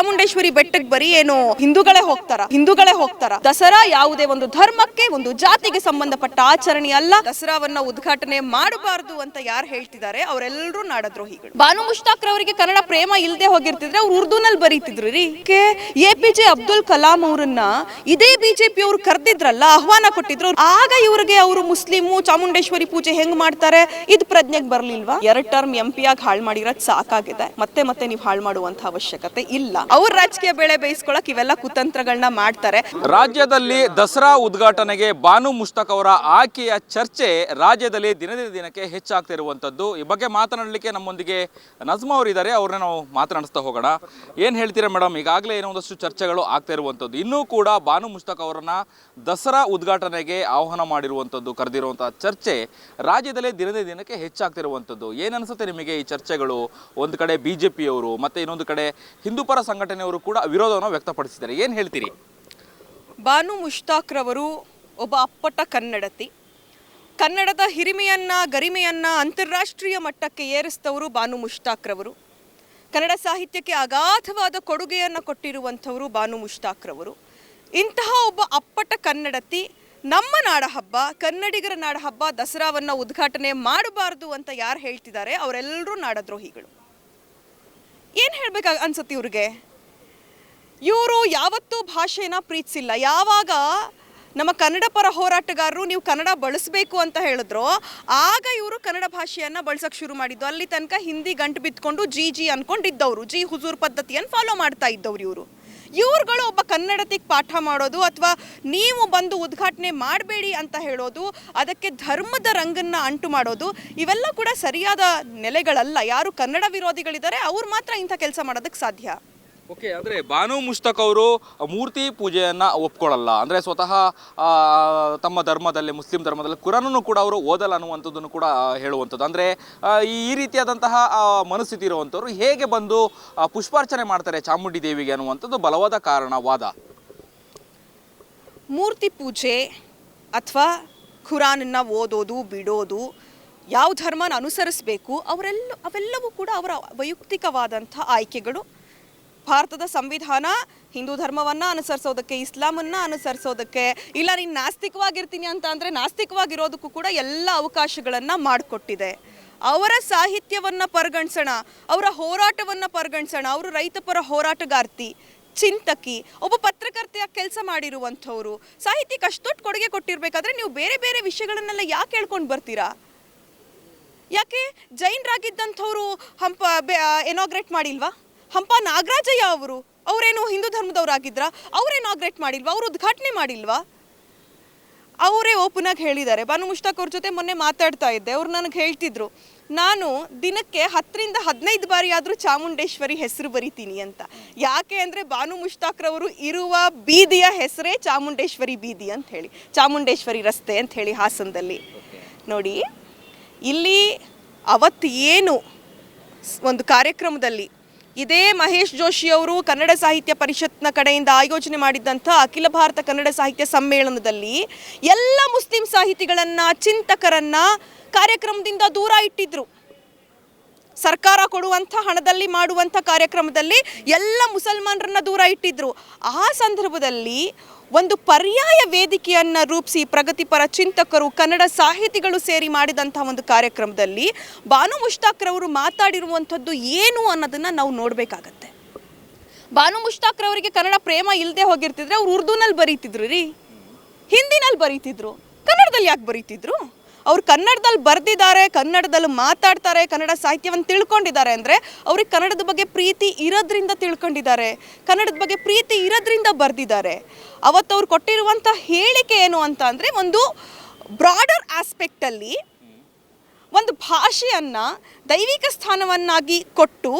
ಚಾಮುಂಡೇಶ್ವರಿ ಬೆಟ್ಟಕ್ಕೆ ಬರೀ ಏನು ಹಿಂದೂಗಳೇ ಹೋಗ್ತಾರ ಹಿಂದೂಗಳೇ ಹೋಗ್ತಾರ. ದಸರಾ ಯಾವುದೇ ಒಂದು ಧರ್ಮಕ್ಕೆ, ಒಂದು ಜಾತಿಗೆ ಸಂಬಂಧಪಟ್ಟ ಆಚರಣೆ ಅಲ್ಲ. ದಸರಾವನ್ನ ಉದ್ಘಾಟನೆ ಮಾಡಬಾರದು ಅಂತ ಯಾರು ಹೇಳ್ತಿದ್ದಾರೆ? ಅವರೆಲ್ಲರೂ ನಾಡದ್ರೋಹಿಗಳು. ಬಾನು ಮುಷ್ತಾಕ್ ಅವರಿಗೆ ಕನ್ನಡ ಪ್ರೇಮ ಇಲ್ಲದೆ ಹೋಗಿರ್ತಿದ್ರೆ ಅವ್ರು ಉರ್ದುನಲ್ಲಿ ಬರೀತಿದ್ರು ರೀ. A P J Abdul Kalam ಅವರನ್ನ ಇದೇ ಬಿಜೆಪಿ ಅವರು ಕರೆದಿದ್ರಲ್ಲ, ಆಹ್ವಾನ ಕೊಟ್ಟಿದ್ರು. ಆಗ ಇವ್ರಿಗೆ ಅವರು ಮುಸ್ಲಿಮು, ಚಾಮುಂಡೇಶ್ವರಿ ಪೂಜೆ ಹೆಂಗ್ ಮಾಡ್ತಾರೆ? ಇದು ಪ್ರಜ್ಞೆಗೆ ಬರ್ಲಿಲ್ವಾ? ಎರಡ್ ಟರ್ಮ್ ಎಂ ಪಿ ಆಗಿ ಹಾಳು ಮಾಡಿರೋದು ಸಾಕಾಗಿದೆ. ಮತ್ತೆ ಮತ್ತೆ ನೀವು ಹಾಳು ಮಾಡುವಂತ ಅವಶ್ಯಕತೆ ಇಲ್ಲ. ಅವ್ರ ರಾಜಕೀಯ ಬೆಳೆ ಬೇಯಿಸ್ಕೊಳಕ್ ಇವೆಲ್ಲ ಕುತಂತ್ರಗಳನ್ನ ಮಾಡ್ತಾರೆ. ರಾಜ್ಯದಲ್ಲಿ ದಸರಾ ಉದ್ಘಾಟನೆಗೆ ಬಾನು ಮುಷ್ತಾಕ್ ಅವರ ಆಯ್ಕೆಯ ಚರ್ಚೆ ರಾಜ್ಯದಲ್ಲಿ ದಿನದಿಂದ ದಿನಕ್ಕೆ ಹೆಚ್ಚಾಗ್ತಿರುವಂಥದ್ದು. ಈ ಬಗ್ಗೆ ಮಾತನಾಡಲಿಕ್ಕೆ ನಮ್ಮೊಂದಿಗೆ ನಜ್ಮಾ ಅವರು ಇದ್ದಾರೆ. ಅವ್ರನ್ನ ನಾವು ಮಾತನಾಡಿಸ್ತಾ ಹೋಗೋಣ. ಏನು ಹೇಳ್ತೀರಾ ಮೇಡಮ್? ಈಗಾಗಲೇ ಏನೋ ಒಂದಷ್ಟು ಚರ್ಚೆಗಳು ಆಗ್ತಾ ಇರುವಂಥದ್ದು ಇನ್ನೂ ಕೂಡ ಬಾನು ಮುಷ್ತಾಕ್ ಅವರನ್ನ ದಸರಾ ಉದ್ಘಾಟನೆಗೆ ಆಹ್ವಾನ ಮಾಡಿರುವಂಥದ್ದು, ಕರೆದಿರುವಂತಹ ಚರ್ಚೆ ರಾಜ್ಯದಲ್ಲೇ ದಿನದ ದಿನಕ್ಕೆ ಹೆಚ್ಚಾಗ್ತಿರುವಂಥದ್ದು. ಏನನ್ಸುತ್ತೆ ನಿಮಗೆ ಈ ಚರ್ಚೆಗಳು? ಒಂದು ಕಡೆ ಬಿ ಜೆ ಪಿಯವರು ಮತ್ತು ಇನ್ನೊಂದು ಕಡೆ ಹಿಂದೂಪರ ಸಂಘಟನೆಯವರು ಕೂಡ ವಿರೋಧವನ್ನು ವ್ಯಕ್ತಪಡಿಸಿದ್ದಾರೆ. ಏನು ಹೇಳ್ತೀರಿ? ಬಾನು ಮುಷ್ತಾಕ್ ರವರು ಒಬ್ಬ ಅಪ್ಪಟ ಕನ್ನಡತಿ. ಕನ್ನಡದ ಹಿರಿಮೆಯನ್ನ, ಗರಿಮೆಯನ್ನ ಅಂತಾರಾಷ್ಟ್ರೀಯ ಮಟ್ಟಕ್ಕೆ ಏರಿಸಿದವರು ಬಾನು ಮುಷ್ತಾಕ್ ರವರು. ಕನ್ನಡ ಸಾಹಿತ್ಯಕ್ಕೆ ಅಗಾಧವಾದ ಕೊಡುಗೆಯನ್ನು ಕೊಟ್ಟಿರುವಂಥವರು ಬಾನು ಮುಷ್ತಾಕ್ ರವರು. ಇಂತಹ ಒಬ್ಬ ಅಪ್ಪಟ ಕನ್ನಡತಿ ನಮ್ಮ ನಾಡ ಹಬ್ಬ ಕನ್ನಡಿಗರ ನಾಡ ಹಬ್ಬ ದಸರಾವನ್ನ ಉದ್ಘಾಟನೆ ಮಾಡಬಾರದು ಅಂತ ಯಾರು ಹೇಳ್ತಿದ್ದಾರೆ ಅವರೆಲ್ಲರೂ ನಾಡದ್ರೋಹಿಗಳು. ಏನು ಹೇಳಬೇಕಾಗ ಅನ್ಸುತ್ತೆ ಇವ್ರಿಗೆ? ಇವರು ಯಾವತ್ತೂ ಭಾಷೆನ ಪ್ರೀತಿಸಿಲ್ಲ. ಯಾವಾಗ ನಮ್ಮ ಕನ್ನಡ ಪರ ಹೋರಾಟಗಾರರು ನೀವು ಕನ್ನಡ ಬಳಸಬೇಕು ಅಂತ ಹೇಳಿದ್ರು, ಆಗ ಇವರು ಕನ್ನಡ ಭಾಷೆಯನ್ನು ಬಳಸಕ್ಕೆ ಶುರು ಮಾಡಿದ್ದು. ಅಲ್ಲಿ ತನಕ ಹಿಂದಿ ಗಂಟು ಬಿತ್ಕೊಂಡು ಜಿ ಜಿ ಅಂದ್ಕೊಂಡಿದ್ದವರು ಜಿ ಹುಜೂರ್ ಪದ್ಧತಿಯನ್ನು ಫಾಲೋ ಮಾಡ್ತಾ ಇದ್ದವ್ರು ಇವರು. ಇವ್ರುಗಳು ಒಬ್ಬ ಕನ್ನಡತಿಗೆ ಪಾಠ ಮಾಡೋದು ಅಥವಾ ನೀವು ಬಂದು ಉದ್ಘಾಟನೆ ಮಾಡಬೇಡಿ ಅಂತ ಹೇಳೋದು, ಅದಕ್ಕೆ ಧರ್ಮದ ರಂಗನ್ನು ಅಂಟು ಮಾಡೋದು, ಇವೆಲ್ಲ ಕೂಡ ಸರಿಯಾದ ನೆಲೆಗಳಲ್ಲ. ಯಾರು ಕನ್ನಡ ವಿರೋಧಿಗಳಿದ್ದಾರೆ ಅವ್ರು ಮಾತ್ರ ಇಂಥ ಕೆಲಸ ಮಾಡೋದಕ್ಕೆ ಸಾಧ್ಯ. ಓಕೆ, ಅಂದರೆ ಬಾನು ಮುಷ್ತಕ್ ಅವರು ಮೂರ್ತಿ ಪೂಜೆಯನ್ನು ಒಪ್ಕೊಳ್ಳಲ್ಲ ಅಂದರೆ ಸ್ವತಃ ತಮ್ಮ ಧರ್ಮದಲ್ಲಿ, ಮುಸ್ಲಿಂ ಧರ್ಮದಲ್ಲಿ ಕುರಾನನ್ನು ಕೂಡ ಅವರು ಓದಲ್ಲ ಅನ್ನುವಂಥದ್ದನ್ನು ಕೂಡ ಹೇಳುವಂಥದ್ದು. ಅಂದರೆ ಈ ರೀತಿಯಾದಂತಹ ಮನಸ್ಥಿತಿ ಇರುವಂಥವ್ರು ಹೇಗೆ ಬಂದು ಪುಷ್ಪಾರ್ಚನೆ ಮಾಡ್ತಾರೆ ಚಾಮುಂಡಿ ದೇವಿಗೆ ಅನ್ನುವಂಥದ್ದು ಬಲವಾದ ಕಾರಣ ವಾದ ಮೂರ್ತಿ ಪೂಜೆ ಅಥವಾ ಖುರಾನನ್ನ ಓದೋದು, ಬಿಡೋದು, ಯಾವ ಧರ್ಮನ ಅನುಸರಿಸಬೇಕು, ಅವರೆಲ್ಲ, ಅವೆಲ್ಲವೂ ಕೂಡ ಅವರ ವೈಯಕ್ತಿಕವಾದಂಥ ಆಯ್ಕೆಗಳು. ಭಾರತದ ಸಂವಿಧಾನ ಹಿಂದೂ ಧರ್ಮವನ್ನು ಅನುಸರಿಸೋದಕ್ಕೆ, ಇಸ್ಲಾಮನ್ನು ಅನುಸರಿಸೋದಕ್ಕೆ, ಇಲ್ಲ ನೀನು ನಾಸ್ತಿಕವಾಗಿರ್ತೀನಿ ಅಂತ ಅಂದರೆ ನಾಸ್ತಿಕವಾಗಿರೋದಕ್ಕೂ ಕೂಡ ಎಲ್ಲ ಅವಕಾಶಗಳನ್ನು ಮಾಡಿಕೊಟ್ಟಿದೆ. ಅವರ ಸಾಹಿತ್ಯವನ್ನು ಪರಿಗಣಿಸೋಣ, ಅವರ ಹೋರಾಟವನ್ನು ಪರಿಗಣಿಸೋಣ, ಅವರು ರೈತಪರ ಹೋರಾಟಗಾರ್ತಿ, ಚಿಂತಕಿ, ಒಬ್ಬ ಪತ್ರಕರ್ತೆಯ ಕೆಲಸ ಮಾಡಿರುವಂಥವ್ರು. ಸಾಹಿತ್ಯಕ್ಕೆ ಅಷ್ಟೊಟ್ಟು ಕೊಡುಗೆ ಕೊಟ್ಟಿರಬೇಕಾದ್ರೆ ನೀವು ಬೇರೆ ಬೇರೆ ವಿಷಯಗಳನ್ನೆಲ್ಲ ಯಾಕೆ ಹೇಳ್ಕೊಂಡು ಬರ್ತೀರಾ? ಯಾಕೆ? ಜೈನರಾಗಿದ್ದಂಥವ್ರು ಹಂಪ ಎನಾಗ್ರೇಟ್ ಮಾಡಿಲ್ವಾ? ಹಂಪ ನಾಗರಾಜಯ್ಯ ಅವರು, ಅವರೇನು ಹಿಂದೂ ಧರ್ಮದವರಾಗಿದ್ರಾ? ಅವರೇನು ಆಗ್ರೇಟ್ ಮಾಡಿಲ್ವಾ? ಅವರು ಉದ್ಘಾಟನೆ ಮಾಡಿಲ್ವಾ? ಅವರೇ ಓಪನ್ ಆಗಿ ಹೇಳಿದ್ದಾರೆ. ಬಾನು ಮುಷ್ತಾಕ್ ಅವ್ರ ಜೊತೆ ಮೊನ್ನೆ ಮಾತಾಡ್ತಾ ಇದ್ದೆ. ಅವ್ರು ನನಗೆ ಹೇಳ್ತಿದ್ರು, ನಾನು ದಿನಕ್ಕೆ ಹತ್ತರಿಂದ ಹದಿನೈದು ಬಾರಿ ಆದರೂ ಚಾಮುಂಡೇಶ್ವರಿ ಹೆಸರು ಬರಿತೀನಿ ಅಂತ. ಯಾಕೆ ಅಂದರೆ ಬಾನು ಮುಷ್ತಾಕ್ರವರು ಇರುವ ಬೀದಿಯ ಹೆಸರೇ ಚಾಮುಂಡೇಶ್ವರಿ ಬೀದಿ ಅಂತ ಹೇಳಿ, ಚಾಮುಂಡೇಶ್ವರಿ ರಸ್ತೆ ಅಂತ ಹೇಳಿ ಹಾಸನದಲ್ಲಿ. ನೋಡಿ, ಇಲ್ಲಿ ಅವತ್ತು ಏನು ಒಂದು ಕಾರ್ಯಕ್ರಮದಲ್ಲಿ ಇದೇ ಮಹೇಶ್ ಜೋಶಿ ಅವರು ಕನ್ನಡ ಸಾಹಿತ್ಯ ಪರಿಷತ್ನ ಕಡೆಯಿಂದ ಆಯೋಜನೆ ಮಾಡಿದ್ದಂಥ ಅಖಿಲ ಭಾರತ ಕನ್ನಡ ಸಾಹಿತ್ಯ ಸಮ್ಮೇಳನದಲ್ಲಿ ಎಲ್ಲ ಮುಸ್ಲಿಂ ಸಾಹಿತಿಗಳನ್ನು, ಚಿಂತಕರನ್ನ ಕಾರ್ಯಕ್ರಮದಿಂದ ದೂರ ಇಟ್ಟಿದ್ರು. ಸರ್ಕಾರ ಕೊಡುವಂಥ ಹಣದಲ್ಲಿ ಮಾಡುವಂಥ ಕಾರ್ಯಕ್ರಮದಲ್ಲಿ ಎಲ್ಲ ಮುಸಲ್ಮಾನರನ್ನ ದೂರ ಇಟ್ಟಿದ್ರು. ಆ ಸಂದರ್ಭದಲ್ಲಿ ಒಂದು ಪರ್ಯಾಯ ವೇದಿಕೆಯನ್ನ ರೂಪಿಸಿ ಪ್ರಗತಿಪರ ಚಿಂತಕರು, ಕನ್ನಡ ಸಾಹಿತಿಗಳು ಸೇರಿ ಮಾಡಿದಂತಹ ಒಂದು ಕಾರ್ಯಕ್ರಮದಲ್ಲಿ ಬಾನು ಮುಷ್ತಾಕ್ರವರು ಮಾತಾಡಿರುವಂಥದ್ದು ಏನು ಅನ್ನೋದನ್ನು ನಾವು ನೋಡಬೇಕಾಗತ್ತೆ. ಬಾನು ಮುಷ್ತಾಕ್ರವರಿಗೆ ಕನ್ನಡ ಪ್ರೇಮ ಇಲ್ಲದೆ ಹೋಗಿರ್ತಿದ್ರೆ ಅವ್ರು ಉರ್ದುನಲ್ಲಿ ಬರೀತಿದ್ರು ರೀ. ಹಿಂದಿನಲ್ಲಿ ಬರೀತಿದ್ರು. ಕನ್ನಡದಲ್ಲಿ ಯಾಕೆ ಬರೀತಿದ್ರು? ಅವ್ರು ಕನ್ನಡದಲ್ಲಿ ಬರೆದಿದ್ದಾರೆ, ಕನ್ನಡದಲ್ಲಿ ಮಾತಾಡ್ತಾರೆ, ಕನ್ನಡ ಸಾಹಿತ್ಯವನ್ನು ತಿಳ್ಕೊಂಡಿದ್ದಾರೆ ಅಂದರೆ ಅವ್ರಿಗೆ ಕನ್ನಡದ ಬಗ್ಗೆ ಪ್ರೀತಿ ಇರೋದ್ರಿಂದ ತಿಳ್ಕೊಂಡಿದ್ದಾರೆ, ಕನ್ನಡದ ಬಗ್ಗೆ ಪ್ರೀತಿ ಇರೋದ್ರಿಂದ ಬರೆದಿದ್ದಾರೆ. ಅವತ್ತು ಅವ್ರು ಕೊಟ್ಟಿರುವಂಥ ಹೇಳಿಕೆ ಏನು ಅಂತ ಅಂದರೆ ಒಂದು ಬ್ರಾಡರ್ ಆಸ್ಪೆಕ್ಟಲ್ಲಿ ಒಂದು ಭಾಷೆಯನ್ನು ದೈವಿಕ ಸ್ಥಾನವನ್ನಾಗಿ ಕೊಟ್ಟು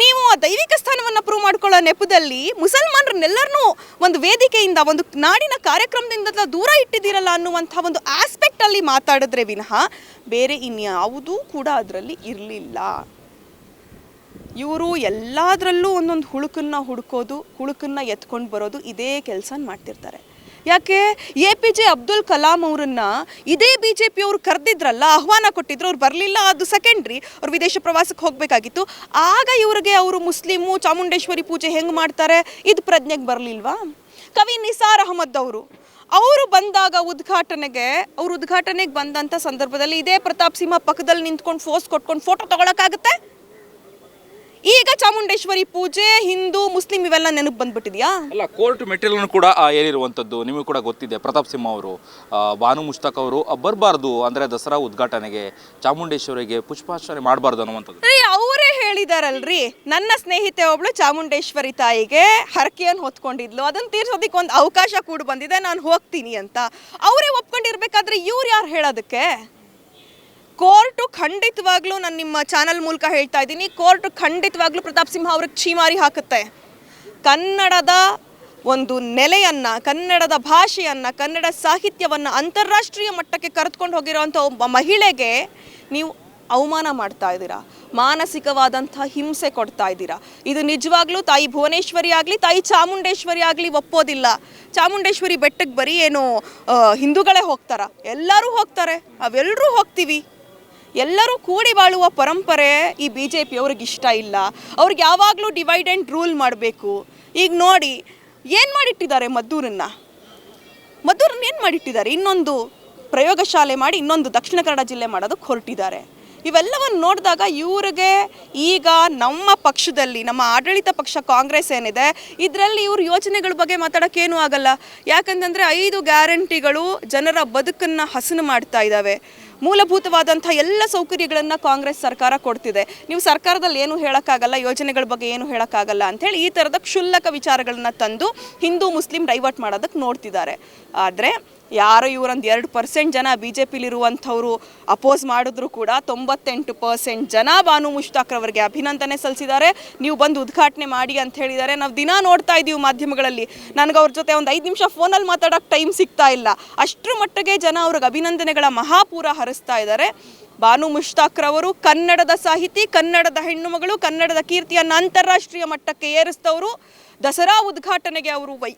ನೀವು ಆ ದೈವಿಕ ಸ್ಥಾನವನ್ನು ಪ್ರೂವ್ ಮಾಡ್ಕೊಳ್ಳೋ ನೆಪದಲ್ಲಿ ಮುಸಲ್ಮಾನರನ್ನೆಲ್ಲರನ್ನೂ ಒಂದು ವೇದಿಕೆಯಿಂದ, ಒಂದು ನಾಡಿನ ಕಾರ್ಯಕ್ರಮದಿಂದ ದೂರ ಇಟ್ಟಿದ್ದೀರಲ್ಲ ಅನ್ನುವಂಥ ಒಂದು ಆಸ್ಪೆಕ್ಟಲ್ಲಿ ಮಾತಾಡಿದ್ರೆ ವಿನಃ ಬೇರೆ ಇನ್ಯಾವುದೂ ಕೂಡ ಅದರಲ್ಲಿ ಇರಲಿಲ್ಲ. ಇವರು ಎಲ್ಲದರಲ್ಲೂ ಒಂದೊಂದು ಹುಳುಕನ್ನು ಹುಡುಕೋದು, ಹುಳುಕನ್ನು ಎತ್ಕೊಂಡು ಬರೋದು ಇದೇ ಕೆಲಸ ಮಾಡ್ತಿರ್ತಾರೆ. ಯಾಕೆ? A P J Abdul Kalam ಅವರನ್ನು ಇದೇ ಬಿ ಜೆ ಪಿ ಅವರು ಕರೆದಿದ್ರಲ್ಲ, ಆಹ್ವಾನ ಕೊಟ್ಟಿದ್ರು, ಅವ್ರು ಬರಲಿಲ್ಲ, ಅದು ಸೆಕೆಂಡ್ರಿ ಅವ್ರು ವಿದೇಶ ಪ್ರವಾಸಕ್ಕೆ ಹೋಗಬೇಕಾಗಿತ್ತು. ಆಗ ಇವ್ರಿಗೆ ಅವರು ಮುಸ್ಲಿಮು, ಚಾಮುಂಡೇಶ್ವರಿ ಪೂಜೆ ಹೆಂಗೆ ಮಾಡ್ತಾರೆ? ಇದು ಪ್ರಜ್ಞೆಗೆ ಬರಲಿಲ್ವಾ? ಕವಿ ನಿಸಾರ್ ಅಹಮದ್ ಅವರು. ಅವರು ಬಂದಾಗ ಉದ್ಘಾಟನೆಗೆ, ಅವ್ರು ಉದ್ಘಾಟನೆಗೆ ಬಂದಂಥ ಸಂದರ್ಭದಲ್ಲಿ ಇದೇ ಪ್ರತಾಪ್ ಸಿಂಹ ಪಕ್ಕದಲ್ಲಿ ನಿಂತ್ಕೊಂಡು ಫೋಸ್ ಕೊಟ್ಕೊಂಡು ಫೋಟೋ ತಗೊಳಕ್ಕಾಗತ್ತೆ? ಈಗ ಚಾಮುಂಡೇಶ್ವರಿ ಪೂಜೆ ಹಿಂದೂ ಮುಸ್ಲಿಂ ಇವೆಲ್ಲ ನೆನಪು ಬಂದ್ಬಿಟ್ಟಿದ್ಯಾ? ಅಲ್ಲ ಕೋರ್ಟ್ ಮೆಟೀರಿಯಲ್ ಕೂಡ ಆ, ಏರಿರುವಂಥದ್ದು ನಿಮಗೆ ಕೂಡ ಗೊತ್ತಿದೆ. ಪ್ರತಾಪ್ ಸಿಂಹ ಅವರು ಭಾನು ಬಾನು ಮುಷ್ತಾಕ್ ಅವರು ಬರಬಾರ್ದು ಅಂದರೆ ದಸರಾ ಉದ್ಘಾಟನೆಗೆ ಚಾಮುಂಡೇಶ್ವರಿಗೆ ಪುಷ್ಪಾರ್ಚನೆ ಮಾಡಬಾರ್ದು ಅನ್ನುವಂಥದ್ದು. ರೀ ಅವರೇ ಹೇಳಿದಾರಲ್ರಿ. ನನ್ನ ಸ್ನೇಹಿತೆ ಒಬ್ಳು ಚಾಮುಂಡೇಶ್ವರಿ ತಾಯಿಗೆ ಹರಕೆಯನ್ನು ಹೊತ್ಕೊಂಡಿದ್ಲು. ಅದನ್ನ ತೀರ್ಸೋದಿಕ್ಕೆ ಒಂದು ಅವಕಾಶ ಕೂಡ ಬಂದಿದೆ. ನಾನು ಹೋಗ್ತೀನಿ ಅಂತ. ಅವರೇ ಒಪ್ಕೊಂಡಿರ್ಬೇಕಾದ್ರೆ ಇವ್ರು ಯಾರು ಹೇಳೋದಕ್ಕೆ? ಕೋರ್ಟು ಖಂಡಿತವಾಗ್ಲೂ ನಾನು ನಿಮ್ಮ ಚಾನಲ್ ಮೂಲಕ ಹೇಳ್ತಾ ಇದ್ದೀನಿ. ಕೋರ್ಟ್ ಖಂಡಿತವಾಗ್ಲೂ ಪ್ರತಾಪ್ ಸಿಂಹ ಅವ್ರಿಗೆ ಛೀಮಾರಿ ಹಾಕುತ್ತೆ. ಕನ್ನಡದ ಒಂದು ನೆಲೆಯನ್ನು, ಕನ್ನಡದ ಭಾಷೆಯನ್ನ, ಕನ್ನಡ ಸಾಹಿತ್ಯವನ್ನು ಅಂತಾರಾಷ್ಟ್ರೀಯ ಮಟ್ಟಕ್ಕೆ ಕರೆದುಕೊಂಡು ಹೋಗಿರೋವಂಥ ಒಬ್ಬ ಮಹಿಳೆಗೆ ನೀವು ಅವಮಾನ ಮಾಡ್ತಾ ಇದ್ದೀರಾ? ಮಾನಸಿಕವಾದಂಥ ಹಿಂಸೆ ಕೊಡ್ತಾ ಇದ್ದೀರಾ? ಇದು ನಿಜವಾಗ್ಲೂ ತಾಯಿ ಭುವನೇಶ್ವರಿ ಆಗಲಿ, ತಾಯಿ ಚಾಮುಂಡೇಶ್ವರಿ ಆಗಲಿ ಒಪ್ಪೋದಿಲ್ಲ. ಚಾಮುಂಡೇಶ್ವರಿ ಬೆಟ್ಟಕ್ಕೆ ಬರೀ ಏನು ಹಿಂದೂಗಳೇ ಹೋಗ್ತಾರ? ಎಲ್ಲರೂ ಹೋಗ್ತಾರೆ. ಅವೆಲ್ಲರೂ ಹೋಗ್ತೀವಿ. ಎಲ್ಲರೂ ಕೂಡಿ ಬಾಳುವ ಪರಂಪರೆ ಈ ಬಿ ಜೆ ಇಷ್ಟ ಇಲ್ಲ. ಅವ್ರಿಗೆ ಯಾವಾಗಲೂ ಡಿವೈಡ್ ಆ್ಯಂಡ್ ರೂಲ್ ಮಾಡಬೇಕು. ಈಗ ನೋಡಿ, ಏನು ಮಾಡಿಟ್ಟಿದ್ದಾರೆ ಮದ್ದೂರನ್ನು? ಮದ್ದೂರನ್ನ ಏನು ಮಾಡಿಟ್ಟಿದ್ದಾರೆ? ಇನ್ನೊಂದು ಪ್ರಯೋಗಶಾಲೆ ಮಾಡಿ ಇನ್ನೊಂದು ದಕ್ಷಿಣ ಕನ್ನಡ ಜಿಲ್ಲೆ ಮಾಡೋದಕ್ಕೆ ಹೊರಟಿದ್ದಾರೆ. ಇವೆಲ್ಲವನ್ನು ನೋಡಿದಾಗ ಇವ್ರಿಗೆ ಈಗ ನಮ್ಮ ಪಕ್ಷದಲ್ಲಿ, ನಮ್ಮ ಆಡಳಿತ ಪಕ್ಷ ಕಾಂಗ್ರೆಸ್ ಏನಿದೆ, ಇದರಲ್ಲಿ ಇವ್ರ ಯೋಜನೆಗಳ ಬಗ್ಗೆ ಮಾತಾಡೋಕ್ಕೇನೂ ಆಗಲ್ಲ. ಯಾಕಂತಂದರೆ ಐದು ಗ್ಯಾರಂಟಿಗಳು ಜನರ ಬದುಕನ್ನು ಹಸನು ಮಾಡ್ತಾ ಇದ್ದಾವೆ. ಮೂಲಭೂತವಾದಂಥ ಎಲ್ಲ ಸೌಕರ್ಯಗಳನ್ನು ಕಾಂಗ್ರೆಸ್ ಸರ್ಕಾರ ಕೊಡ್ತಿದೆ. ನೀವು ಸರ್ಕಾರದಲ್ಲಿ ಏನು ಹೇಳೋಕ್ಕಾಗಲ್ಲ, ಯೋಜನೆಗಳ ಬಗ್ಗೆ ಏನು ಹೇಳೋಕ್ಕಾಗಲ್ಲ ಅಂಥೇಳಿ ಈ ಥರದ ಕ್ಷುಲ್ಲಕ ವಿಚಾರಗಳನ್ನ ತಂದು ಹಿಂದೂ ಮುಸ್ಲಿಂ ಡೈವರ್ಟ್ ಮಾಡೋದಕ್ಕೆ ನೋಡ್ತಿದ್ದಾರೆ. ಆದರೆ ಯಾರೋ ಇವರೊಂದು ಎರಡು ಪರ್ಸೆಂಟ್ ಜನ ಬಿ ಜೆ ಪಿಲಿರುವಂಥವ್ರು ಅಪೋಸ್ ಮಾಡಿದ್ರು ಕೂಡ ತೊಂಬತ್ತೆಂಟು ಪರ್ಸೆಂಟ್ ಜನ ಬಾನು ಮುಷ್ತಾಕ್ರವರಿಗೆ ಅಭಿನಂದನೆ ಸಲ್ಲಿಸಿದ್ದಾರೆ. ನೀವು ಬಂದು ಉದ್ಘಾಟನೆ ಮಾಡಿ ಅಂತ ಹೇಳಿದ್ದಾರೆ. ನಾವು ದಿನ ನೋಡ್ತಾ ಇದ್ದೀವಿ ಮಾಧ್ಯಮಗಳಲ್ಲಿ. ನನಗೆ ಅವ್ರ ಜೊತೆ ಒಂದು ಐದು ನಿಮಿಷ ಫೋನಲ್ಲಿ ಮಾತಾಡೋಕ್ಕೆ ಟೈಮ್ ಸಿಗ್ತಾ ಇಲ್ಲ. ಅಷ್ಟರ ಮಟ್ಟಿಗೆ ಜನ ಅವ್ರಿಗೆ ಅಭಿನಂದನೆಗಳ ಮಹಾಪೂರ ಹರಿಸ್ತಾ ಇದ್ದಾರೆ. ಬಾನು ಮುಷ್ತಾಕ್ರವರು ಕನ್ನಡದ ಸಾಹಿತಿ, ಕನ್ನಡದ ಹೆಣ್ಣು ಮಗಳು, ಕನ್ನಡದ ಕೀರ್ತಿಯನ್ನು ಅಂತಾರಾಷ್ಟ್ರೀಯ ಮಟ್ಟಕ್ಕೆ ಏರಿಸಿದವರು ದಸರಾ ಉದ್ಘಾಟನೆಗೆ ಅವರು ವೈ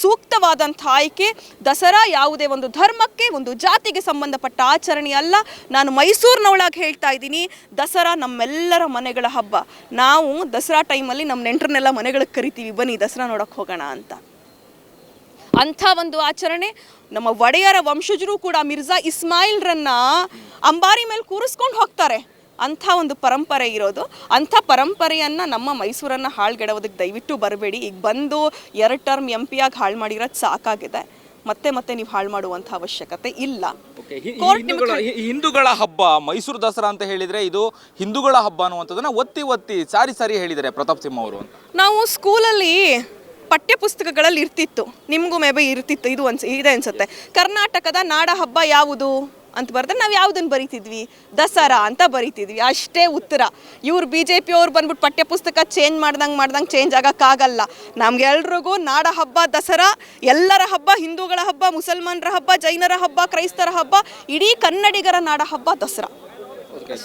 ಸೂಕ್ತವಾದಂಥ ಆಯ್ಕೆ. ದಸರಾ ಯಾವುದೇ ಒಂದು ಧರ್ಮಕ್ಕೆ, ಒಂದು ಜಾತಿಗೆ ಸಂಬಂಧಪಟ್ಟ ಆಚರಣೆ ಅಲ್ಲ. ನಾನು ಮೈಸೂರಿನವಳಾಗಿ ಹೇಳ್ತಾ ಇದ್ದೀನಿ, ದಸರಾ ನಮ್ಮೆಲ್ಲರ ಮನೆಗಳ ಹಬ್ಬ. ನಾವು ದಸರಾ ಟೈಮಲ್ಲಿ ನಮ್ಮ ನೆಂಟರನ್ನೆಲ್ಲ ಮನೆಗಳಿಗೆ ಕರಿತೀವಿ, ಬನ್ನಿ ದಸರಾ ನೋಡೋಕೆ ಹೋಗೋಣ ಅಂತ. ಅಂಥ ಒಂದು ಆಚರಣೆ. ನಮ್ಮ ಒಡೆಯರ ವಂಶಜರು ಕೂಡ ಮಿರ್ಜಾ ಇಸ್ಮಾಯಿಲ್ರನ್ನ ಅಂಬಾರಿ ಮೇಲೆ ಕೂರಿಸ್ಕೊಂಡು ಹೋಗ್ತಾರೆ. ಅಂಥ ಒಂದು ಪರಂಪರೆ ಇರೋದು. ಅಂಥ ಪರಂಪರೆಯನ್ನು ನಮ್ಮ ಮೈಸೂರನ್ನು ಹಾಳ್ಗೆಡೋದಕ್ಕೆ ದಯವಿಟ್ಟು ಬರಬೇಡಿ. ಈಗ ಬಂದು ಎರಡು ಟರ್ಮ್ ಎಂ ಆಗಿ ಹಾಳು ಮಾಡಿರೋದು ಸಾಕಾಗಿದೆ. ಮತ್ತೆ ಮತ್ತೆ ನೀವು ಹಾಳು ಮಾಡುವಂಥ ಅವಶ್ಯಕತೆ ಇಲ್ಲ. ಹಿಂದೂಗಳ ಹಬ್ಬ ಮೈಸೂರು ದಸರಾ ಅಂತ ಹೇಳಿದ್ರೆ ಇದು ಹಿಂದೂಗಳ ಹಬ್ಬ ಅನ್ನುವಂಥದ್ದನ್ನ ಒತ್ತಿ ಒತ್ತಿ ಸಾರಿ ಸಾರಿ ಹೇಳಿದರೆ ಪ್ರತಾಪ್ ಸಿಂಹ ಅವರು ನಾವು ಸ್ಕೂಲಲ್ಲಿ ಪಠ್ಯ ಪುಸ್ತಕಗಳಲ್ಲಿ ಇರ್ತಿತ್ತು. ನಿಮಗೂ ಮೇ ಬಿ ಇರ್ತಿತ್ತು, ಇದು ಅನ್ಸ, ಇದೆ ಅನ್ಸುತ್ತೆ. ಕರ್ನಾಟಕದ ನಾಡ ಹಬ್ಬ ಯಾವುದು ಅಂತ ಬರೆದ್ರೆ ನಾವು ಯಾವುದನ್ನು ಬರಿತಿದ್ವಿ? ದಸರಾ ಅಂತ ಬರಿತಿದ್ವಿ, ಅಷ್ಟೇ ಉತ್ತರ. ಇವ್ರು ಬಿ ಜೆ ಪಿ ಅವ್ರು ಬಂದ್ಬಿಟ್ಟು ಪಠ್ಯ ಪುಸ್ತಕ ಚೇಂಜ್ ಮಾಡ್ದಂಗೆ ಮಾಡ್ದಂಗೆ ಚೇಂಜ್ ಆಗೋಕ್ಕಾಗಲ್ಲ. ನಮಗೆಲ್ರಿಗೂ ನಾಡ ಹಬ್ಬ ದಸರಾ, ಎಲ್ಲರ ಹಬ್ಬ, ಹಿಂದೂಗಳ ಹಬ್ಬ, ಮುಸಲ್ಮಾನರ ಹಬ್ಬ, ಜೈನರ ಹಬ್ಬ, ಕ್ರೈಸ್ತರ ಹಬ್ಬ, ಇಡೀ ಕನ್ನಡಿಗರ ನಾಡ ಹಬ್ಬ ದಸರಾ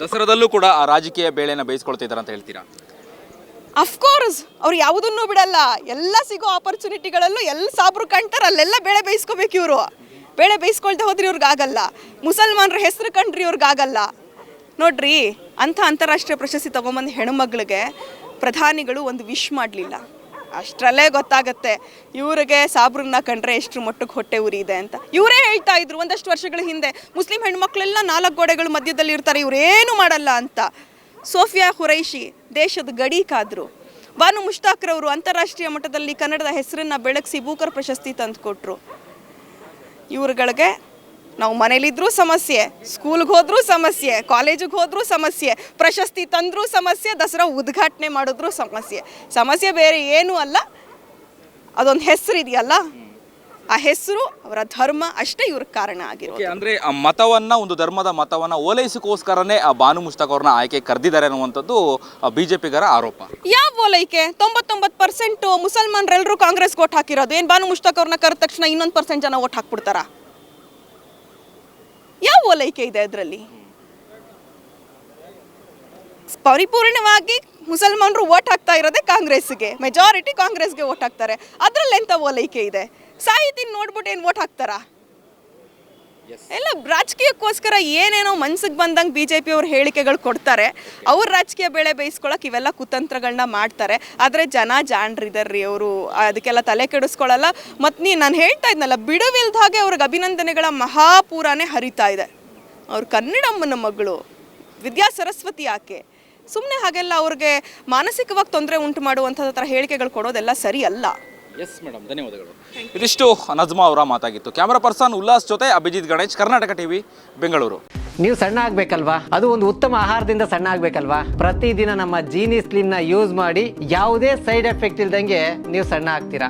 ದಸರಾದಲ್ಲೂ ಕೂಡ ಆ ರಾಜಕೀಯ ಬೇಳೆನ ಬೇಯಿಸ್ಕೊಳ್ತಿದ್ದಾರೆ ಅಂತ ಹೇಳ್ತೀರಾ? ಅಫ್ಕೋರ್ಸ್ ಅವ್ರು ಯಾವುದನ್ನು ಬಿಡಲ್ಲ. ಎಲ್ಲ ಸಿಗೋ ಆಪರ್ಚುನಿಟಿಗಳಲ್ಲೂ ಎಲ್ಲ ಸಾಬ್ರು ಕಾಣ್ತಾರೆ ಅಲ್ಲೆಲ್ಲ ಬೇಳೆ ಬೇಯಿಸ್ಕೋಬೇಕು ಇವರು. ಬೇಳೆ ಬೇಯಿಸ್ಕೊಳ್ತಾ ಹೋದ್ರೆ ಇವ್ರಿಗಾಗಲ್ಲ ಮುಸಲ್ಮಾನರ ಹೆಸರು ಕಂಡ್ರಿ ಇವ್ರಿಗಾಗಲ್ಲ ನೋಡ್ರಿ, ಅಂಥ ಅಂತಾರಾಷ್ಟ್ರೀಯ ಪ್ರಶಸ್ತಿ ತಗೊಂಬಂದು ಹೆಣ್ಮಗಳಿಗೆ ಪ್ರಧಾನಿಗಳು ಒಂದು ವಿಶ್ ಮಾಡಲಿಲ್ಲ. ಅಷ್ಟರಲ್ಲೇ ಗೊತ್ತಾಗತ್ತೆ. ಇವ್ರಿಗೆ ಸಾಬ್ರನ್ನ ಕಂಡ್ರೆ ಎಷ್ಟು ಮಟ್ಟಕ್ಕೆ ಹೊಟ್ಟೆ ಉರಿ ಇದೆ ಅಂತ. ಇವರೇ ಹೇಳ್ತಾ ಇದ್ರು ಒಂದಷ್ಟು ವರ್ಷಗಳ ಹಿಂದೆ. ಮುಸ್ಲಿಂ ಹೆಣ್ಮಕ್ಳೆಲ್ಲ ನಾಲ್ಕು ಗೋಡೆಗಳ ಮಧ್ಯದಲ್ಲಿ ಇರ್ತಾರೆ ಇವರೇನು ಮಾಡಲ್ಲ ಅಂತ. ಸೋಫಿಯಾ ಖುರೈಶಿ ದೇಶದ ಗಡಿ ಕಾದ್ರು. ಬಾನು ಮುಷ್ತಾಕ್ರವರು ಅಂತಾರಾಷ್ಟ್ರೀಯ ಮಟ್ಟದಲ್ಲಿ ಕನ್ನಡದ ಹೆಸರನ್ನು ಬೆಳಗಿಸಿ ಬೂಕರ್ ಪ್ರಶಸ್ತಿ ತಂದುಕೊಟ್ರು. ಇವ್ರುಗಳಿಗೆ ನಾವು ಮನೇಲಿದ್ರೂ ಸಮಸ್ಯೆ, ಸ್ಕೂಲ್ಗೆ ಹೋದ್ರೂ ಸಮಸ್ಯೆ, ಕಾಲೇಜಿಗೆ ಹೋದ್ರೂ ಸಮಸ್ಯೆ, ಪ್ರಶಸ್ತಿ ತಂದರೂ ಸಮಸ್ಯೆ, ದಸರಾ ಉದ್ಘಾಟನೆ ಮಾಡಿದ್ರೂ ಸಮಸ್ಯೆ. ಸಮಸ್ಯೆ ಬೇರೆ ಏನೂ ಅಲ್ಲ, ಅದೊಂದು ಹೆಸರು ಇದೆಯಲ್ಲ ಆ ಹೆಸರು ಅವರ ಧರ್ಮ ಅಷ್ಟೇ ಇವ್ರ ಕಾರಣ ಆಗಿರೋದು. ಅಂದ್ರೆ ಆ ಮತವನ್ನ ಒಂದು ಧರ್ಮದ ಮತವನ್ನ ಓಲೈಸಕ್ಕೋಸ್ಕರನೇ ಆ ಬಾನು ಮುಸ್ತಕ್ ಅವ್ರನ್ನ ಆಯ್ಕೆ ಕರೆದಿದ್ದಾರೆ ಅನ್ನುವಂಥದ್ದು ಬಿಜೆಪಿಗರ ಆರೋಪ. ಯಾವ ಓಲೈಕೆ? ತೊಂಬತ್ತೊಂಬತ್ ಪರ್ಸೆಂಟ್ ಮುಸಲ್ಮಾನರೆಲ್ಲರೂ ಕಾಂಗ್ರೆಸ್ ಓಟ್ ಹಾಕಿರೋದು. ಏನು ಬಾನು ಮುಸ್ತಕ್ ಅವ್ರನ್ನ ಕರೆದ ತಕ್ಷಣ ಇನ್ನೊಂದು ಪರ್ಸೆಂಟ್ ಜನ ಓಟ್ ಹಾಕ್ಬಿಡ್ತಾರ? ಯಾವ ಓಲೈಕೆ ಇದೆ ಅದರಲ್ಲಿ? ಪರಿಪೂರ್ಣವಾಗಿ ಮುಸಲ್ಮಾನರು ಓಟ್ ಹಾಕ್ತಾ ಇರೋದೇ ಕಾಂಗ್ರೆಸ್ಗೆ ಮೆಜಾರಿಟಿ ಕಾಂಗ್ರೆಸ್ಗೆ ಓಟ್ ಹಾಕ್ತಾರೆ. ಅದರಲ್ಲಿ ಎಂಥ ಓಲೈಕೆ ಇದೆ? ಸಾಹಿತಿನ ನೋಡ್ಬಿಟ್ಟು ಏನು ಓಟ್ ಹಾಕ್ತಾರಾ? ಎಲ್ಲ ರಾಜಕೀಯಕ್ಕೋಸ್ಕರ ಏನೇನೋ ಮನ್ಸಿಗೆ ಬಂದಂಗೆ ಬಿ ಜೆ ಪಿಯವ್ರ ಹೇಳಿಕೆಗಳು ಕೊಡ್ತಾರೆ. ಅವ್ರ ರಾಜಕೀಯ ಬೆಳೆ ಬೇಯಿಸ್ಕೊಳಕ್ಕೆ ಇವೆಲ್ಲ ಕುತಂತ್ರಗಳನ್ನ ಮಾಡ್ತಾರೆ. ಆದರೆ ಜನ ಜಾಣರಿದಾರ್ರಿ ಅವರು ಅದಕ್ಕೆಲ್ಲ ತಲೆ ಕೆಡಿಸ್ಕೊಳ್ಳಲ್ಲ ಮತ್ತು ನೀ ನಾನು ಹೇಳ್ತಾ ಇದ್ನಲ್ಲ ಬಿಡುವಿಲ್ದಾಗೆ ಅವ್ರಿಗೆ ಅಭಿನಂದನೆಗಳ ಮಹಾಪೂರನೇ ಹರಿತಾ ಇದೆ. ಅವ್ರ ಕನ್ನಡಮ್ಮನ ಮಗಳು ವಿದ್ಯಾ ಸರಸ್ವತಿ ಆಕೆ ಸುಮ್ಮನೆ ಹಾಗೆಲ್ಲ ಅವ್ರಿಗೆ ಮಾನಸಿಕವಾಗಿ ತೊಂದರೆ ಉಂಟು ಮಾಡುವಂಥ ಥರ ಹೇಳಿಕೆಗಳು ಕೊಡೋದೆಲ್ಲ ಸರಿ ಅಲ್ಲ ಎಸ್ ಮೇಡಮ್ ಧನ್ಯವಾದಗಳು. ಇದಿಷ್ಟು ನಜ್ಮಾ ಅವರ ಮಾತಾಗಿತ್ತು. ಕ್ಯಾಮರಾ ಪರ್ಸನ್ ಉಲ್ಲಾಸ್ ಜೊತೆ ಅಭಿಜಿತ್ ಗಣೇಶ್ ಕರ್ನಾಟಕ ಟಿವಿ ಬೆಂಗಳೂರು. ನೀವು ಸಣ್ಣ ಆಗ್ಬೇಕಲ್ವಾ? ಅದು ಒಂದು ಉತ್ತಮ ಆಹಾರದಿಂದ ಸಣ್ಣ ಆಗ್ಬೇಕಲ್ವಾ? ಪ್ರತಿದಿನ ನಮ್ಮ ಜೀನಿ ಸ್ಲಿಮ್ನ ಯೂಸ್ ಮಾಡಿ ಯಾವುದೇ ಸೈಡ್ ಎಫೆಕ್ಟ್ ಇಲ್ದಂಗೆ ನೀವು ಸಣ್ಣ ಆಗ್ತೀರಾ?